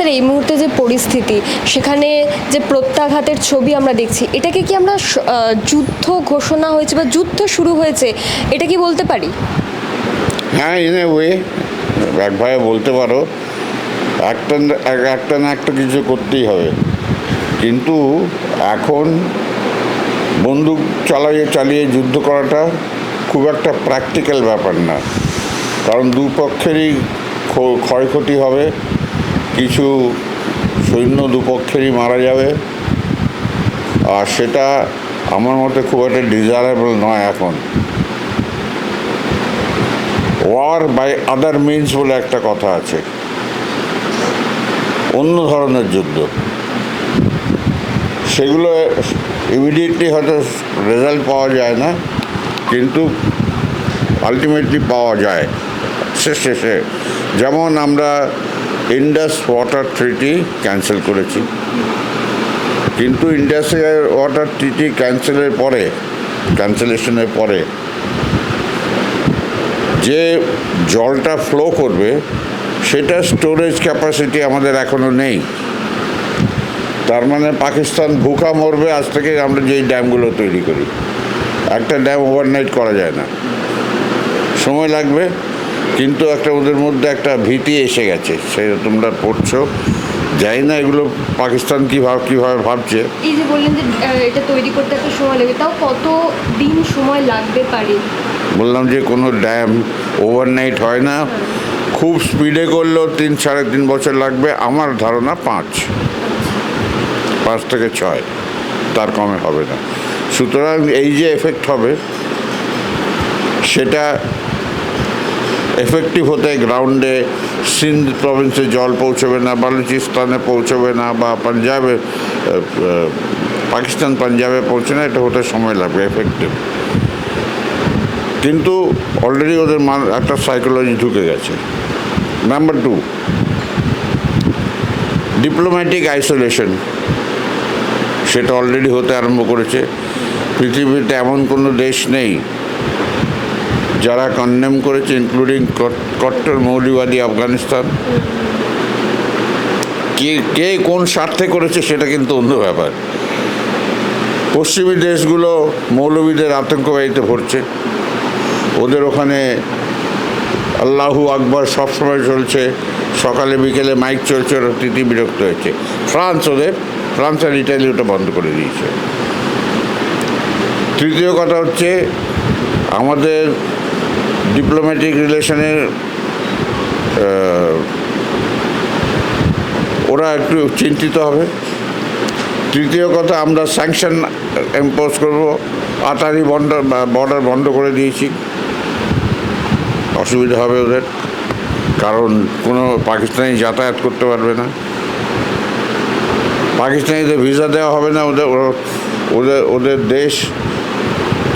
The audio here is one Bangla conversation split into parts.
স্যার, এই মুহূর্তে যে পরিস্থিতি, সেখানে যে প্রত্যাঘাতের ছবি আমরা দেখছি এটাকে কি আমরা যুদ্ধ ঘোষণা হয়েছে বা যুদ্ধ শুরু হয়েছে, এটা কি বলতে পারি? হ্যাঁ ইন এ ওয়ে একভাবে বলতে পারো, একটা একটা না একটা কিছু করতেই হবে। কিন্তু এখন বন্দুক চালিয়ে চালিয়ে যুদ্ধ করাটা খুব একটা প্র্যাকটিক্যাল ব্যাপার না। কারণ দুপক্ষেরই ক্ষয়ক্ষতি হবে কিছু সৈন্য দুপক্ষেরই মারা যাবে। আর সেটা আমার মতে খুব একটা ডিজায়ারেবল নয় এখন। ওয়ার বাই আদার মিনস বলে একটা কথা আছে। অন্য ধরনের যুদ্ধ। সেগুলো ইমিডিয়েটলি হয়তো রেজাল্ট পাওয়া যায় না, কিন্তু আলটিমেটলি পাওয়া যায়। শেষ শেষে। যেমন আমরা ইন্ডাস ওয়াটার ট্রিটি ক্যান্সেল করেছি। কিন্তু ইন্ডাসের ওয়াটার ট্রিটি ক্যান্সেলের পরে ক্যান্সেলেশনের পরে, যে জলটা ফ্লো করবে, সেটা স্টোরেজ ক্যাপাসিটি আমাদের এখনও নেই। তার মানে পাকিস্তান ভুকা মরবে আজ থেকে আমরা যেই ড্যামগুলো তৈরি করি। একটা ড্যাম ওভারনাইট করা যায় না। সময় লাগবে। কিন্তু একটা ওদের মধ্যে একটা ভীতি এসে গেছে। সেটা তোমরা পড়ছো। জানি না এগুলো পাকিস্তান কী ভাব কীভাবে ভাবছে। এই যে বললেন যে এটা তৈরি করতে একটা সময় লাগে তাও কত দিন সময় লাগতে পারে? বললাম যে কোনো ড্যাম ওভারনাইট হয় না। খুব স্পিডে করলেও তিন সাড়ে তিন বছর লাগবে। আমার ধারণা পাঁচ। পাঁচ থেকে ছয়। তার কমে হবে না। সুতরাং এই যে এফেক্ট হবে সেটা এফেক্টিভ হতে গ্রাউন্ডে সিন্ধ প্রভিন্সে জল পৌঁছবে না, বালুচিস্তানে পৌঁছবে না বা পাঞ্জাবে পাকিস্তান পাঞ্জাবে পৌঁছে না, এটা হতে সময় লাগবে এফেক্টিভ কিন্তু অলরেডি ওদের মান, একটা সাইকোলজি ঢুকে গেছে। নাম্বার টু ডিপ্লোম্যাটিক আইসোলেশন সেটা অলরেডি হতে আরম্ভ করেছে। পৃথিবীতে এমন কোনো দেশ নেই যারা কন্ডেম করেছে ইনক্লুডিং কট্টর মৌলিবাদী আফগানিস্তান, কে কে কোন স্বার্থে করেছে সেটা কিন্তু অন্য ব্যাপার। পশ্চিমী দেশগুলো মৌলবীদের আতঙ্কবাদীতে ভরছে ওদের ওখানে আল্লাহু আকবর সবসময় চলছে। সকালে, বিকেলে মাইক চলছে, ওরা তিতি বিরক্ত হয়েছে। ফ্রান্স ওদের, ফ্রান্স আর ইটালি ওটা বন্ধ করে দিয়েছে। তৃতীয় কথা হচ্ছে, আমাদের ডিপ্লোম্যাটিক রিলেশনের ওরা একটু চিন্তিত হবে। তৃতীয় কথা, আমরা স্যাংশন ইম্পোজ করব। আটারি বন্ড বর্ডার বন্ধ করে দিয়েছি। অসুবিধা হবে ওদের, কারণ কোনো পাকিস্তানি যাতায়াত করতে পারবে না। পাকিস্তানিদের ভিসা দেওয়া হবে না ওদের ওদের ওদের দেশ।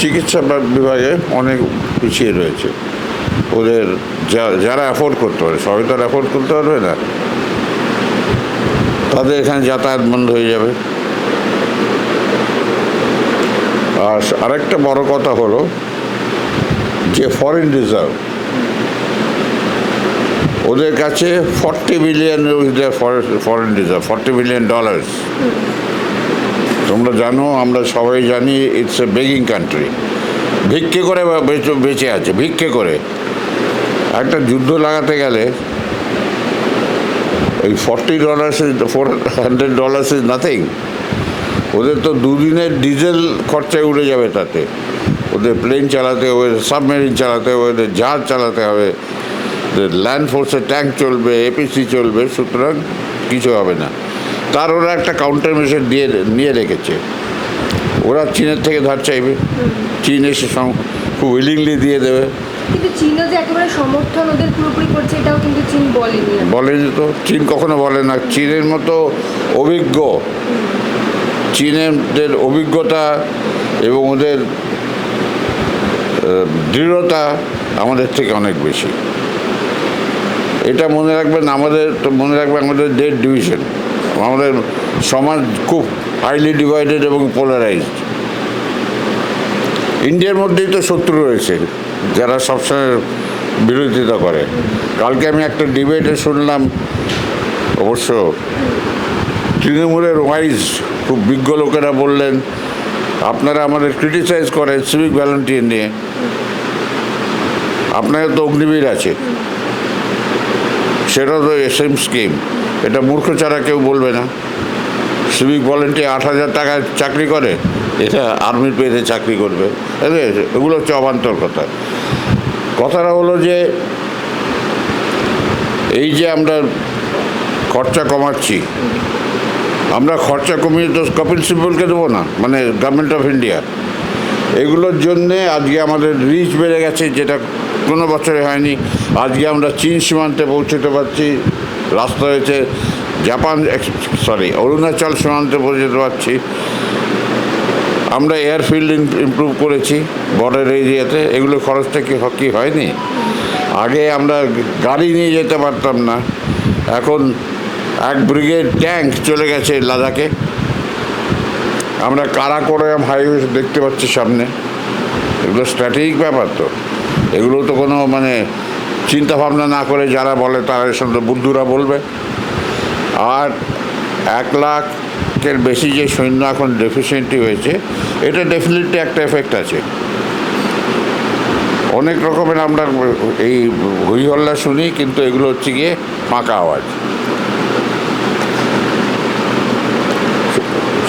চিকিৎসা বিভাগে অনেক পিছিয়ে রয়েছে। ওদের যারা অ্যাফোর্ড করতে পারে, সবাই তো আর অ্যাফোর্ড করতে পারবে না। তাদের এখানে যাতায়াত বন্ধ হয়ে যাবে। আর আরেকটা বড় কথা হলো যে ফরেন রিজার্ভ ওদের কাছে forty billion foreign reserve forty billion dollars তোমরা জানো, আমরা সবাই জানি ইটস এ বেগিং কান্ট্রি ভিক্ষে করে বেঁচে আছে, ভিক্ষে করে। একটা যুদ্ধ লাগাতে গেলে এই forty dollars is four hundred dollars is nothing ওদের তো দুদিনের ডিজেল খরচায় উড়ে যাবে তাতে। ওদের প্লেন চালাতে হবে সাবমেরিন চালাতে হবে, ওদের জাহাজ চালাতে হবে ল্যান্ড ফোর্সের ট্যাঙ্ক চলবে এপিসি চলবে, সুতরাং কিছু হবে না। তার ওরা একটা কাউন্টার মেশিন দিয়ে নিয়ে রেখেছে। ওরা চীনের থেকে ধার চাইবে। চীন এসে খুব উইলিংলি দিয়ে দেবে। কিন্তু চীনও যে একেবারে সমর্থন ওদের পুরোপুরি করছে এটাও কিন্তু চীন বলেনি। বলেনি তো। চীন কখনো বলে না। চীনের মতো অভিজ্ঞ। চীনের অভিজ্ঞতা এবং ওদের দৃঢ়তা আমাদের থেকে অনেক বেশি। এটা মনে রাখবেন আমাদের তো মনে রাখবেন আমাদের ডেট ডিভিশন আমাদের সমাজ খুব হাইলি ডিভাইডেড এবং পোলারাইজড ইন্ডিয়ার মধ্যেই তো শত্রু রয়েছে, যারা সবসময় বিরোধিতা করে। কালকে আমি একটা ডিবেটে শুনলাম, অবশ্য তৃণমূলের ওয়াইজ খুব বিজ্ঞ লোকেরা বললেন, আপনারা আমাদের ক্রিটিসাইজ করেন সিভিক ভ্যালেন্টিয়ার নিয়ে। আপনাদের তো অগ্নিবীর আছে। সেটা তো সেম স্কিম এটা মূর্খ ছাড়া কেউ বলবে না। সিভিক ভলেন্টিয়ার আট হাজার টাকায় চাকরি করে, এটা আর্মির পেতে চাকরি করবে। এগুলো হচ্ছে অবান্তর কথা। কথাটা হলো যে, এই যে আমরা খরচা কমাচ্ছি, আমরা খরচা কমিয়ে তো কপিল সিব্বলকে দেবো না মানে গভর্নমেন্ট অফ ইন্ডিয়া এগুলোর জন্যে আজকে আমাদের রিচ বেড়ে গেছে, যেটা কোনো বছরে হয়নি। আজকে আমরা চীন সীমান্তে পৌঁছতে পারছি। রাস্তা হয়েছে জাপান সরি অরুণাচল সীমান্তে পৌঁছতে পারছি। আমরা এয়ারফিল্ড ইমপ্রুভ করেছি বর্ডার এরিয়াতে। এগুলো খরচটা কি হ- কি হয়নি? আগে আমরা গাড়ি নিয়ে যেতে পারতাম না। এখন এক ব্রিগেড ট্যাঙ্ক চলে গেছে লাদাখে। আমরা কারাকোরাম হাইওয়ে দেখতে পাচ্ছি সামনে। এগুলো স্ট্র্যাটেজিক ব্যাপার তো। এগুলো তো কোনো মানে চিন্তা ভাবনা না করে যারা বলে তারা সঙ্গে বুদ্ধুরা বলবে। আর এক লাখের বেশি যে সৈন্য এখন ডেফিসিয়েন্টি হয়েছে, এটা ডেফিনেটলি একটা এফেক্ট আছে। অনেক রকমের আমরা এই হই হল্লা শুনি, কিন্তু এগুলো হচ্ছে গিয়ে ফাঁকা আওয়াজ।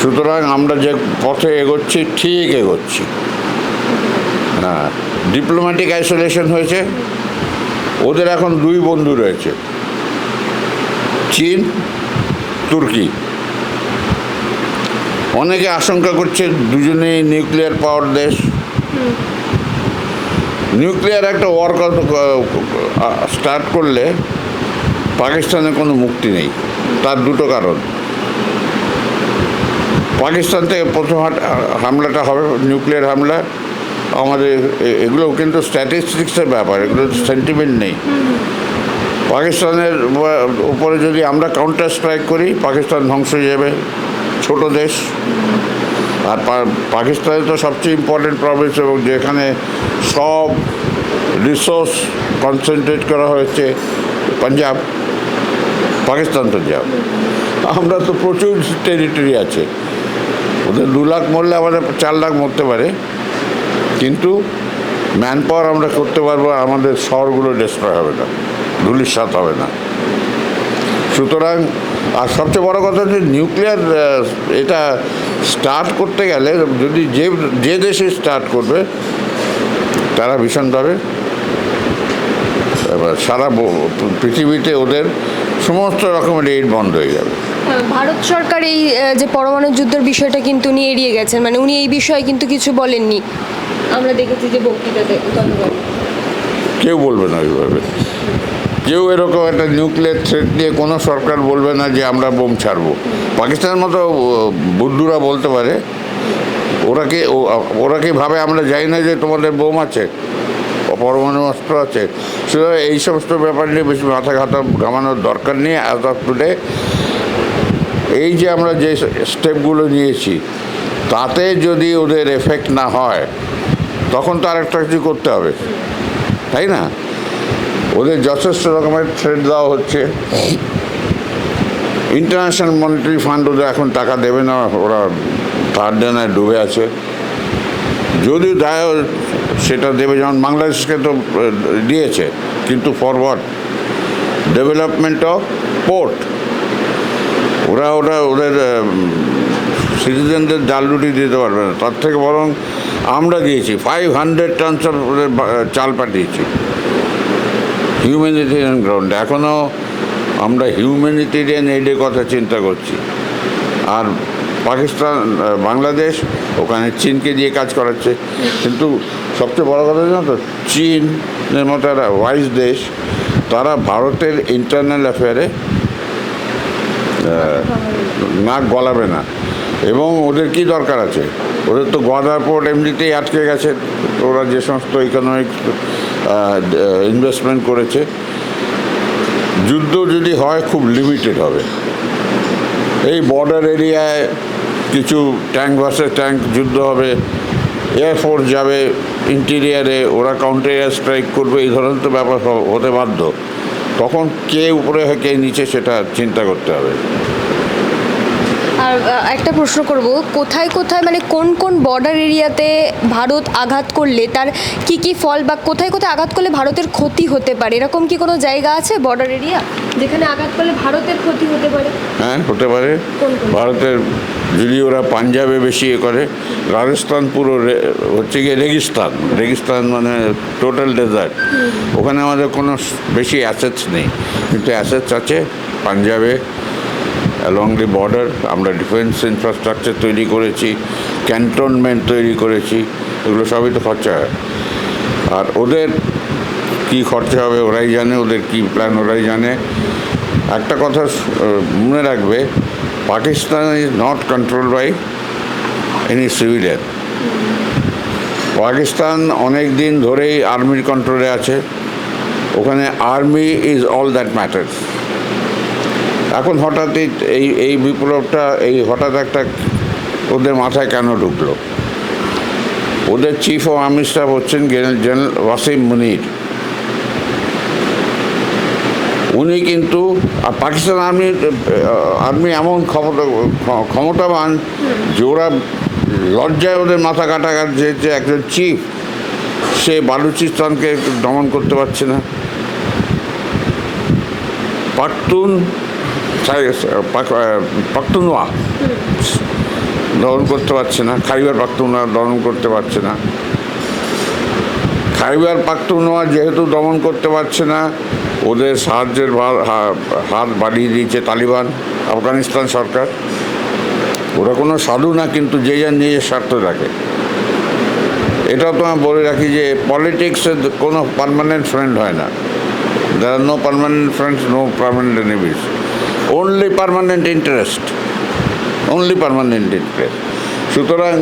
সুতরাং আমরা যে পথে এগোচ্ছি, ঠিক এগোচ্ছি। হ্যাঁ ডিপ্লোম্যাটিক আইসোলেশন হয়েছে। ওদের এখন দুই বন্ধু রয়েছে। চীন, তুর্কি। অনেকে আশঙ্কা করছে দুজনেই নিউক্লিয়ার পাওয়ার দেশ। নিউক্লিয়ার একটা ওয়ার স্টার্ট করলে পাকিস্তানের কোনো মুক্তি নেই। তার দুটো কারণ। পাকিস্তান থেকে প্রথম হামলাটা হবে, নিউক্লিয়ার হামলা। আমাদের এগুলো কিন্তু স্ট্যাটিস্টিক্সের ব্যাপার, এগুলো সেন্টিমেন্ট নেই। পাকিস্তানের উপরে যদি আমরা কাউন্টার স্ট্রাইক করি, পাকিস্তান ধ্বংস হয়ে যাবে, ছোট দেশ। আর পাকিস্তানে তো সবচেয়ে ইম্পর্টেন্ট প্রভিন্স এবং যেখানে সব রিসোর্স কনসেন্ট্রেট করা হয়েছে, পাঞ্জাব, পাকিস্তান যাব আমরা তো প্রচুর টেরিটরি আছে। ওদের দু লাখ মরলে আমাদের চার লাখ মরতে পারে। কিন্তু ম্যান পাওয়ার আমরা করতে পারব, আমাদের শহরগুলো ডিস্ট্রয় হবে না ধুলিস্বাত হবে না। সুতরাং, আর সবচেয়ে বড় কথা যে নিউক্লিয়ার এটা স্টার্ট করতে গেলে যদি যে যে দেশে স্টার্ট করবে, তারা ভীষণভাবে সারা পৃথিবীতে ওদের সমস্ত রকমের এইড বন্ধ হয়ে যাবে। ভারত সরকার এই যে পরমাণু যুদ্ধের বিষয়টা কিন্তু উনি এড়িয়ে গেছেন। মানে উনি এই বিষয়ে কিন্তু কিছু বলেননি। আমরা দেখেছি যে বক্তৃতাতে কেউ বলবে না ওইভাবে। কেউ এরকম একটা নিউক্লিয়ার থ্রেট নিয়ে কোনো সরকার বলবে না যে আমরা বোম ছাড়বো। পাকিস্তানের মতো বুদ্ধুরা বলতে পারে, ওরা কি ওরা কি ভাবে আমরা যাই না যে তোমাদের বোম আছে পরমাণু অস্ত্র আছে? সুতরাং এই সমস্ত ব্যাপার নিয়ে বেশি মাথা ঘাটা ঘামানোর দরকার নেই অ্যাজ অফ টুডে এই যে আমরা যে স্টেপগুলো নিয়েছি, তাতে যদি ওদের এফেক্ট না হয়, তখন তো আরেকটা কিছু করতে হবে, তাই না? ওদের যথেষ্ট রকমের থ্রেড দেওয়া হচ্ছে। ইন্টারন্যাশনাল মনিটারি ফান্ড ওদের এখন টাকা দেবে না, ওরা তার ডেনায় ডুবে আছে। যদি দেয় সেটা দেবে, যেমন বাংলাদেশকে তো দিয়েছে, কিন্তু ফরওয়ার্ড ডেভেলপমেন্ট অফ পোর্ট ওরা ওরা, ওদের সিটিজেনদের জাল রুটি দিতে পারবে না। তার থেকে বরং আমরা দিয়েছি ফাইভ হান্ড্রেড টনস অফ চাল পাঠিয়েছি। হিউম্যানিটেরিয়ান গ্রাউন্ড এখনও আমরা হিউম্যানিটেরিয়ান এইডের কথা চিন্তা করছি। আর পাকিস্তান বাংলাদেশ, ওখানে চীনকে দিয়ে কাজ করাচ্ছে। কিন্তু সবচেয়ে বড় কথা জানো তো, চীনের মতো একটা ওয়াইজ দেশ, তারা ভারতের ইন্টারনাল অ্যাফেয়ারে নাক গলাবে না। এবং ওদের কি দরকার আছে? ওদের তো গদার পোর্ট এমনিতেই আটকে গেছে। ওরা যে সমস্ত ইকোনমিক ইনভেস্টমেন্ট করেছে, যুদ্ধ যদি হয়, খুব লিমিটেড হবে। এই বর্ডার এরিয়ায় কিছু ট্যাঙ্ক ভার্সেস ট্যাঙ্ক যুদ্ধ হবে। এয়ারফোর্স যাবে ইন্টেরিয়ারে ওরা কাউন্টার এয়ার স্ট্রাইক করবে, এই ধরনের তো ব্যাপার হতে বাধ্য। তখন কে উপরে হয় কে নিচে সেটা চিন্তা করতে হবে। আর একটা প্রশ্ন করব কোথায় কোথায় মানে কোন কোন বর্ডার এরিয়াতে ভারত আঘাত করলে তার কি কি ফল বা কোথায় কোথায় আঘাত করলে ভারতের ক্ষতি হতে পারে? এরকম কি কোনো জায়গা আছে বর্ডার এরিয়া যেখানে আঘাত করলে ভারতের ক্ষতি হতে পারে? হ্যাঁ হতে পারে? ভারতের যদি ওরা পাঞ্জাবে বেশি এ করে রাজস্থান পুরো হচ্ছে গিয়ে রেগিস্তান। রেগিস্তান মানে টোটাল ডেজার্ট ওখানে আমাদের কোনো বেশি অ্যাসেটস নেই। কিন্তু অ্যাসেটস আছে পাঞ্জাবে অ্যালং দি বর্ডার আমরা ডিফেন্স ইনফ্রাস্ট্রাকচার তৈরি করেছি ক্যান্টনমেন্ট তৈরি করেছি, এগুলো সবই তো খরচা হয়। আর ওদের কি খরচা হবে ওরাই জানে, ওদের কি প্ল্যান ওরাই জানে। একটা কথা মনে রাখবে, Pakistan is not control by any civilian Pakistan অনেক দিন ধরেই আর্মির কন্ট্রোলে আছে। ওখানে army is all that matters এখন হঠাৎই এই এই বিপ্লবটা, এই হঠাৎ একটা ওদের মাথায় কেন ঢুকলো? ওদের চিফ অফ আর্মি স্টাফ হচ্ছেন জেনারেল ওয়াসিম মুনির। উনি কিন্তু, আর পাকিস্তান আর্মি আর্মি এমন ক্ষমতা, ক্ষমতাবান, যে ওরা লজ্জায় ওদের মাথা কাটা যে যে একজন চিফ সে বালুচিস্তানকে দমন করতে পারছে না। পাখতুন পাখতুনওয়া দমন করতে পারছে না, খাইবার পাখতুনওয়া দমন করতে পারছে না। খাইবার পাক্তনোয়া যেহেতু দমন করতে পারছে না, ওদের সাহায্যের হাত বাড়িয়ে দিয়েছে তালিবান, আফগানিস্তান সরকার। ওরা কোনো সাধু না, কিন্তু যে যার নিজের স্বার্থ রাখে। এটাও তো আমি বলে রাখি যে পলিটিক্সের কোনো পারমানেন্ট ফ্রেন্ড হয় না। There are no permanent friends no permanent enemies only permanent interest only permanent interest সুতরাং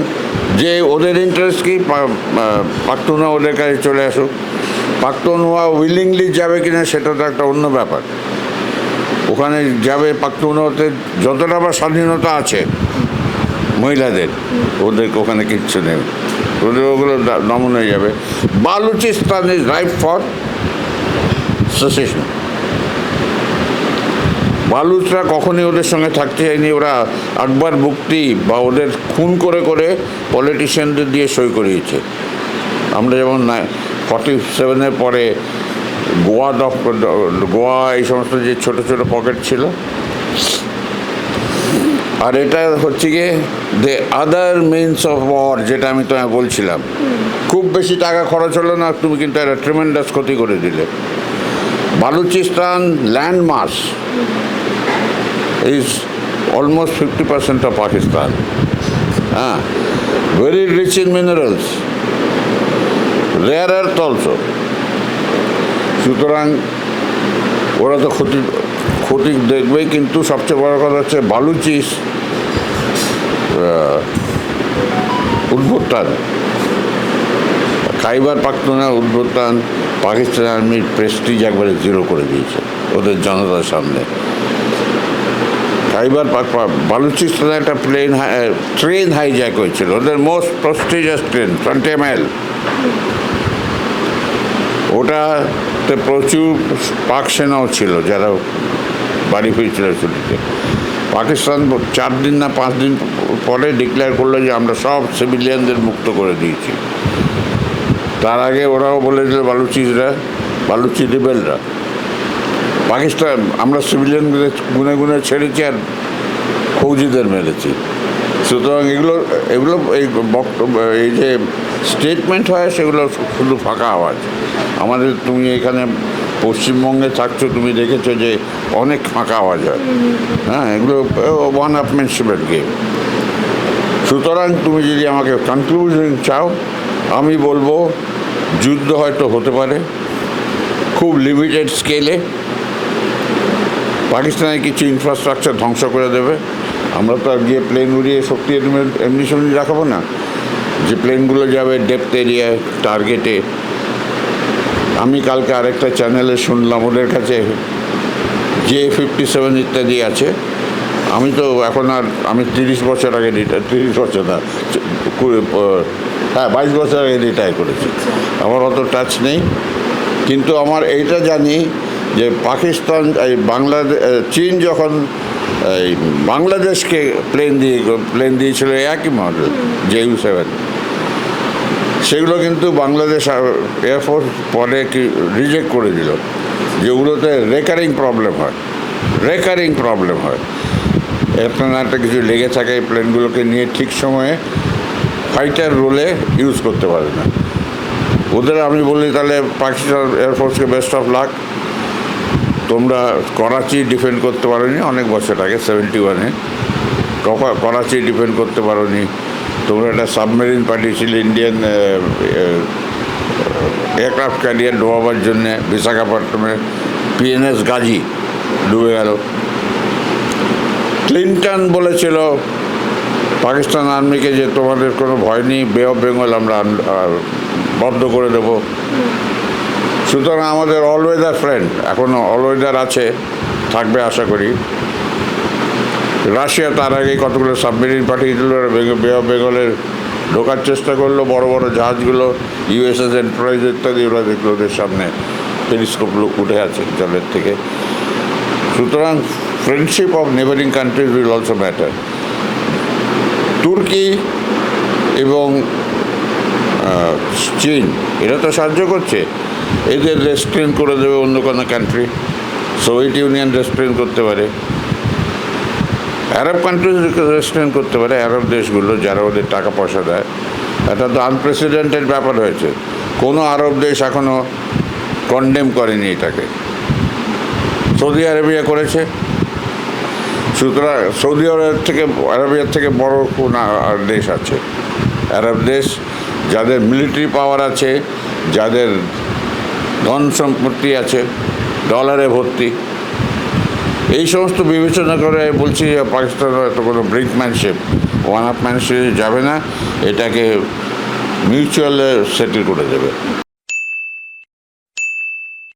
যে ওদের ইন্টারেস্ট কি পাখতুনা ওদের কাছে চলে আসুক। পাখতুনওয়া উইলিংলি যাবে কিনা সেটা তো একটা অন্য ব্যাপার। ওখানে যাবে পাখতুনওয়াতে যতটা বা স্বাধীনতা আছে মহিলাদের, ওদের ওখানে কিচ্ছু নেই। ওদের ওগুলো দমন হয়ে যাবে। Balochistan is right for secession. Baluchara কখনই ওদের সঙ্গে থাকতে চায়নি। ওরা আকবর মুক্তি বা ওদের খুন করে করে পলিটিশিয়ানদের দিয়ে সই করিয়েছে। আমরা যেমন ফর্টি সেভেনের পরে গোয়া দফ, গোয়া এই সমস্ত যে ছোট ছোট পকেট ছিল। আর এটা হচ্ছে গিয়ে the other means of war যেটা আমি তোমায় বলছিলাম। খুব বেশি টাকা খরচ হলো না, তুমি কিন্তু একটা ট্রিমেন্ডাস ক্ষতি করে দিলে। Balochistan land mass is almost 50% of Pakistan. Ah, very rich in minerals, rare earth also. সুতরাং ওরা তো ক্ষতি ক্ষতি দেখবেই কিন্তু সবচেয়ে বড় কথা হচ্ছে বালুচিস উদ্ভুত্থান খাইবার পাখতুনা উদ্ভুত্থান পাকিস্তান আর্মির প্রেস্টিজ একবারে জিরো করে দিয়েছে ওদের জনতার সামনে খাইবার বালুচিস্তানে একটা প্লেন ট্রেন হাইজ্যাক হয়েছিল। ওদের মোস্ট প্রস্টিজিয়াস ট্রেন মাইল ওটাতে প্রচুর পাক সেনাও ছিল, যারা বাড়ি ফিরছিল ছুটিতে। পাকিস্তান চার দিন না পাঁচ দিন পরে ডিক্লেয়ার করল যে আমরা সব সিভিলিয়ানদের মুক্ত করে দিয়েছি। তার আগে ওরাও বলে দিল বালুচিসরা বালুচি রিবেলরা পাকিস্তান, আমরা সিভিলিয়ানদের গুনে গুনে ছেড়েছি আর ফৌজিদের মেরেছি। সুতরাং এগুলো এগুলো এই বক্তব্য, এই যে স্টেটমেন্ট হয়, সেগুলো শুধু ফাঁকা আওয়াজ। আমাদের তুমি এখানে পশ্চিমবঙ্গে থাকছো, তুমি দেখেছ যে অনেক ফাঁকা আওয়াজ হয়। হ্যাঁ এগুলো ওয়ান আপমেন্টশিপের গেম সুতরাং তুমি যদি আমাকে কনক্লুশন চাও, আমি বলব, যুদ্ধ হয়তো হতে পারে, খুব লিমিটেড স্কেলে পাকিস্তানের কিছু ইনফ্রাস্ট্রাকচার ধ্বংস করে দেবে। আমরা তো আর গিয়ে প্লেন উড়িয়ে শক্তি এমনি- সেমনি রাখাবো না। যে প্লেনগুলো যাবে ডেপথ এরিয়ায় টার্গেটে আমি কালকে আরেকটা চ্যানেলে শুনলাম ওদের কাছে জে ফিফটি সেভেন ইত্যাদি আছে। আমি তো এখন আর, আমি তিরিশ বছর আগে রিটায়ার তিরিশ বছর না হ্যাঁ বাইশ বছর আগে রিটায়ার করেছি। আমার অত টাচ নেই। কিন্তু আমার এইটা জানি যে পাকিস্তান, এই বাংলাদেশ চীন যখন, এই বাংলাদেশকে প্লেন দিয়ে প্লেন দিয়েছিল একই মডেল জেইউ সেভেন সেগুলো কিন্তু বাংলাদেশ এয়ারফোর্স পরে কি রিজেক্ট করে দিল যেগুলোতে রেকারিং প্রবলেম হয় রেকারিং প্রবলেম হয়। একটা না একটা কিছু লেগে থাকে এই প্লেনগুলোকে নিয়ে ঠিক সময়ে ফাইটার রোলে ইউজ করতে পারে না। ওদের আমি বলি তাহলে পাকিস্তান এয়ারফোর্সকে বেস্ট অফ লাক তোমরা করাচি ডিফেন্ড করতে পারোনি, অনেক বছর আগে সেভেন্টি ওয়ানে করাচি ডিফেন্ড করতে পারোনি। তোমরা একটা সাবমেরিন পাঠিয়েছিলে ইন্ডিয়ান এয়ারক্রাফট ক্যারিয়ার ডোবাবার জন্যে বিশাখাপট্টমে পিএনএস গাজী ডুবে গেল। ক্লিন্টন বলেছিল, পাকিস্তান আর্মিকে যে তোমাদের কোনো ভয় নেই বে অফ বেঙ্গল আমরা বন্ধ করে দেব। সুতরাং আমাদের অলওয়েদার ফ্রেন্ড এখনও অলওয়েদার আছে, থাকবে আশা করি। রাশিয়া তার আগে কতগুলো সাবমেরিন পাঠিয়ে দিল বেঙ্গলের ঢোকার চেষ্টা করল, বড় বড় জাহাজগুলো ইউএসএস এন্টারপ্রাইজ ইত্যাদি, ওরা দেখল ওদের সামনে টেলিস্কোপগুলো উঠে আছে জলের থেকে। সুতরাং friendship of neighbouring countries will also matter Turkey এবং চীন, এরা তো সাহায্য করছে। এদের রেস্ট্রেন করে দেবে অন্য কোনো কান্ট্রি সোভিয়েত ইউনিয়ন রেস্ট্রেন করতে পারে। আরব কান্ট্রিজ রেস্ট্রেন করতে পারে আরব দেশগুলো যারা ওদের টাকা পয়সা দেয়। এটা তো আনপ্রেসিডেন্টেড ব্যাপার হয়েছে। কোনো আরব দেশ এখনও কন্ডেম করেনি এটাকে। সৌদি আরবিয়া করেছে। সুতরাং সৌদি আরব থেকে আরবিয়ার থেকে বড় কোন দেশ আছে। আরব দেশ, যাদের মিলিটারি পাওয়ার আছে, যাদের ধন সম্পত্তি আছে ডলারে ভর্তি। এই সমস্ত বিবেচনা করে আমি বলছি যে পাকিস্তানের এত কোনো ব্রিকম্যানশিপ ওয়ান আপম্যানশিপ যাবে না, এটাকে মিউচুয়ালে সেটেল করে দেবে।